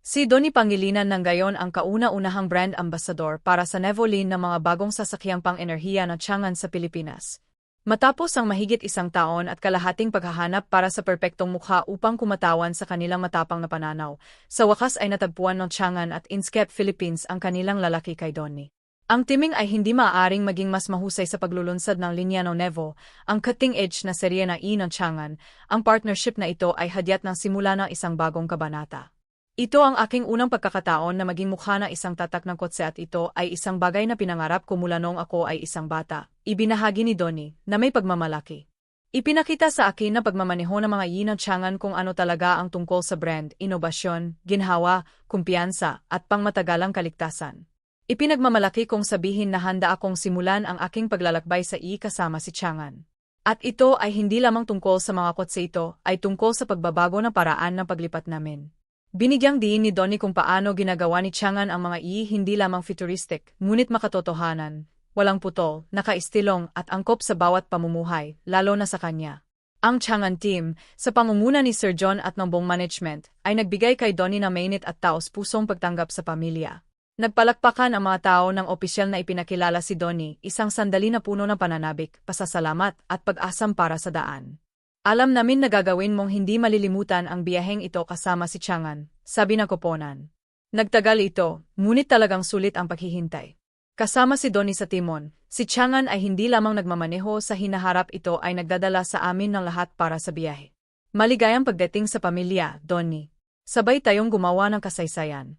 Si Donnie Pangilinan ng gayon ang kauna-unahang brand ambassador para sa Nevolin ng mga bagong sasakyang pang-enerhiya na tiyangan sa Pilipinas. Matapos ang mahigit isang taon at kalahating paghahanap para sa perpektong mukha upang kumatawan sa kanilang matapang na pananaw, sa wakas ay natagpuan ng tiyangan at Inskep Philippines ang kanilang lalaki kay Donnie. Ang timing ay hindi maaaring maging mas mahusay sa paglulunsad ng linya ng Nevo, ang cutting-edge na serye na E ng Tiyangan, ang partnership na ito ay hadyat ng simula ng isang bagong kabanata. Ito ang aking unang pagkakataon na maging mukha ng isang tatak ng kotse at ito ay isang bagay na pinangarap ko mula noong ako ay isang bata. Ibinahagi ni Donnie na may pagmamalaki. Ipinakita sa akin na pagmamaneho ng mga yi ng tiyangan kung ano talaga ang tungkol sa brand, inobasyon, ginhawa, kumpiyansa, at pangmatagalang kaligtasan. Ipinagmamalaki kong sabihin na handa akong simulan ang aking paglalakbay sa i kasama si Tiyangan. At ito ay hindi lamang tungkol sa mga kotse ito, ay tungkol sa pagbabago ng paraan ng paglipat namin. Binigyang diin ni Donnie kung paano ginagawa ni Tiyangan ang mga i hindi lamang futuristic, ngunit makatotohanan, walang putol, nakaistilong at angkop sa bawat pamumuhay, lalo na sa kanya. Ang Tiyangan team, sa pangunguna ni Sir John at ng buong management, ay nagbigay kay Donnie na mainit at taos pusong pagtanggap sa pamilya. Nagpalakpakan ang mga tao ng opisyal na ipinakilala si Donnie, isang sandali na puno ng pananabik, pasasalamat at pag-asam para sa daan. Alam namin na gagawin mong hindi malilimutan ang biyaheng ito kasama si Tiyangan, sabi ng koponan. Nagtagal ito, ngunit talagang sulit ang paghihintay. Kasama si Donnie sa timon, si Tiyangan ay hindi lamang nagmamaneho sa hinaharap ito ay nagdadala sa amin ng lahat para sa biyahe. Maligayang pagdating sa pamilya, Donnie. Sabay tayong gumawa ng kasaysayan.